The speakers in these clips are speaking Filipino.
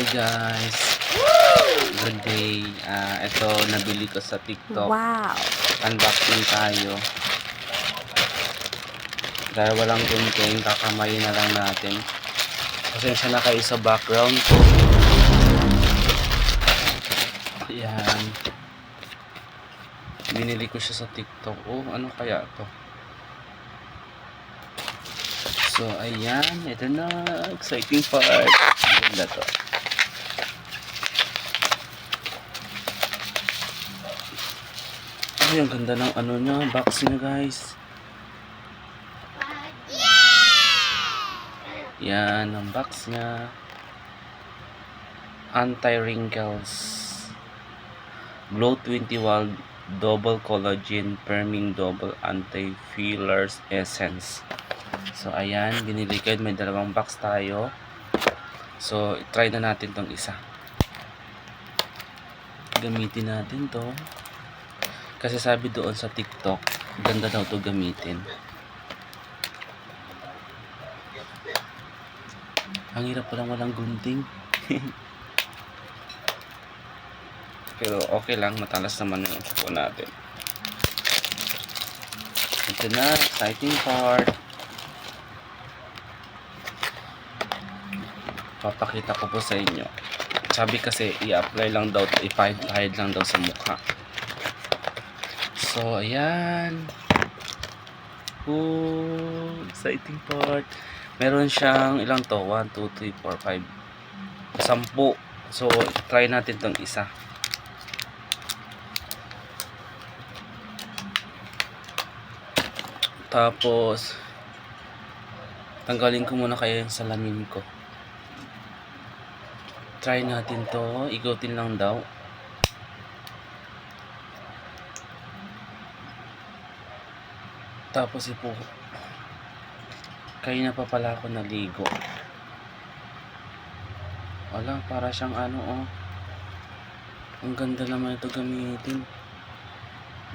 Hi guys. Good day. Ah, ito nabili ko sa TikTok. Wow. Unboxing tayo. Dahil walang gunting, kakamayin na lang natin. Pasensya na kayo sa background ko. Ayan. Binili ko siya sa TikTok. Oh, ano kaya to? So, ayan. Ito na. Exciting part. Ganda to. Ay, ang ganda ng ano niya. Box niya, guys. Yan, ang box niya. Anti-wrinkles. Glow 21 Double Collagen Firming Double Anti-Fillers Essence. So, ayan. Binili ko. May dalawang box tayo. So, try na natin tong isa. Gamitin natin to. Kasi sabi doon sa TikTok, ganda daw to gamitin. Ang hirap palang walang gunting. Pero okay lang, matalas naman yung upo natin. Ito na, exciting part. Papakita ko po sa inyo. Sabi kasi, i-apply lang daw, i-hide lang daw sa mukha. So, ayan. Oh, exciting part. Meron siyang ilang to? 1, 2, 3, 4, 5. Sampu. So, try natin tong isa. Tapos, tanggalin ko muna kaya yung salamin ko. Try natin to. Igutin lang daw. Tapos ipo. Kaya na pa pala ako naligo. Wala, para siyang ano oh. Ang ganda naman ito gamitin.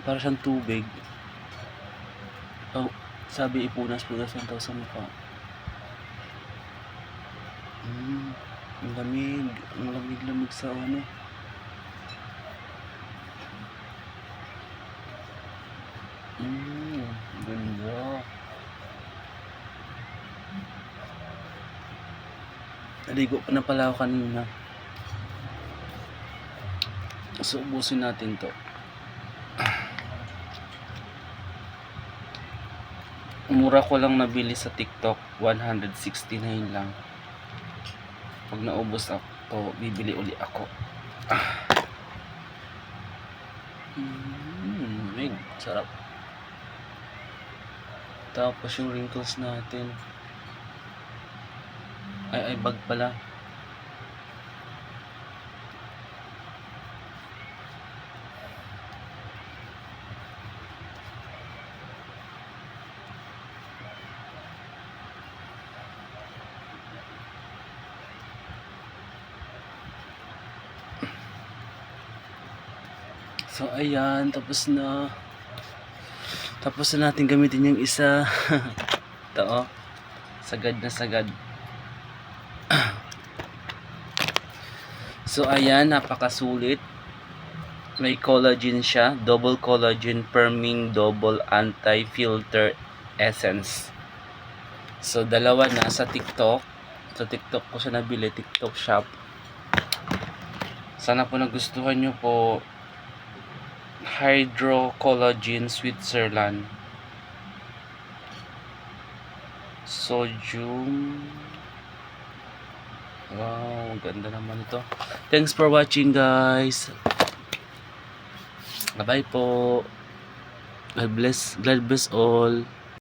Para siyang tubig. Oh, sabi ipunas-punas lang daw sa mukha. Mm, ang lamig. Ang lamig-lamig sa ano. Mm, ganda. Naligo pa na pala ako kanina. So, ubusin natin to. Mura ko lang nabili sa TikTok. 169 lang. Pag naubos ako, bibili uli ako. Ah. Mm, sarap. Tapos yung wrinkles natin. Ay, ay, bag pala. So, ayan. Tapos na. Tapos na natin gamitin yung isa. Ito, oh. Sagad na sagad. So, ayan. Napakasulit. May collagen siya. Double collagen firming double anti-filter essence. So, dalawa na sa TikTok. Sa TikTok ko siya nabili. TikTok shop. Sana po nagustuhan nyo po. Hydro Collagen Switzerland. Sodium. Wow, ganda naman ito. Thanks for watching guys. Bye-bye po. God bless, God bless all.